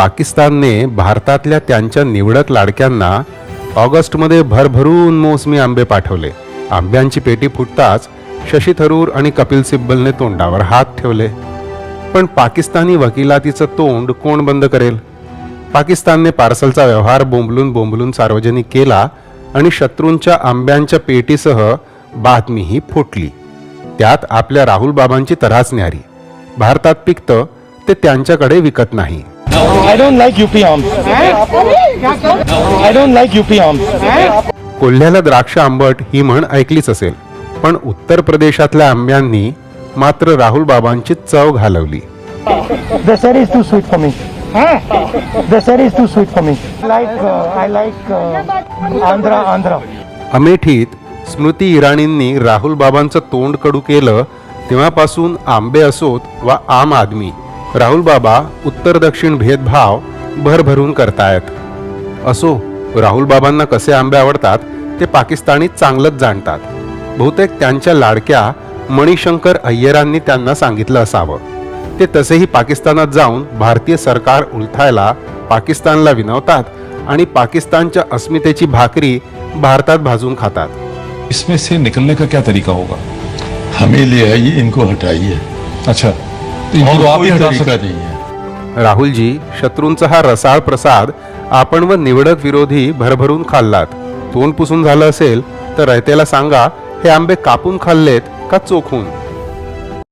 पाकिस्तानने भारतातल्या त्यांच्या निवडक लाडक्यांना ऑगस्टमध्ये भरभरून मोसमी आंबे पाठवले. आंब्यांची पेटी फुटताच शशी थरूर आणि कपिल सिब्बलने तोंडावर हात ठेवले. पण पाकिस्तानी वकिलातीचं तोंड कोण बंद करेल? पाकिस्तानने पार्सलचा व्यवहार बोंबलून बोंबलून सार्वजनिक केला आणि शत्रूंच्या आंब्यांच्या पेटीसह बातमीही फुटली. त्यात आपल्या राहुल बाबांची तरास न्यारी. भारतात पिकतं ते त्यांच्याकडे विकत नाही. I don't like UP aams like UP aams कोल्ह्याला द्राक्ष आंबट ही म्हण ऐकलीच असेल पण उत्तर प्रदेशातल्या आंब्यांनी मात्र राहुल बाबांची चव घालवली. The is too sweet the sir is अमेठीत Smriti इराणींनी राहुल बाबांचं तोंड कडू केलं तेव्हापासून आंबे असोत वा आम आदमी. राहुल बाबा उत्तर दक्षिण भेदभाव भरभरून करतायत. असो राहुल बाबांना कसे आंबे आवडतात ते पाकिस्तानी चांगलंच जाणतात. बहुतेक त्यांच्या लाडक्या मणिशंकर अय्यरांनी त्यांना सांगितलं असावं. ते तसेही पाकिस्तानात जाऊन भारतीय सरकार उलथायला पाकिस्तानला विनवतात आणि पाकिस्तानच्या अस्मितेची भाकरी भारतात भाजून खातात. इसमें से निकलने का क्या तरीका होगा? हमें ले आइए इनको हटाइए। अच्छा। और आप कोई हटा तरीका सकते नहीं है राहुलजी शत्रूंचा हा रसाळ प्रसाद आपण व निवडक विरोधी भरभरून खाल्लात. तोंड पुसून झालं असेल तर रयतेला सांगा हे आंबे कापून खाल्लेत का चोखून?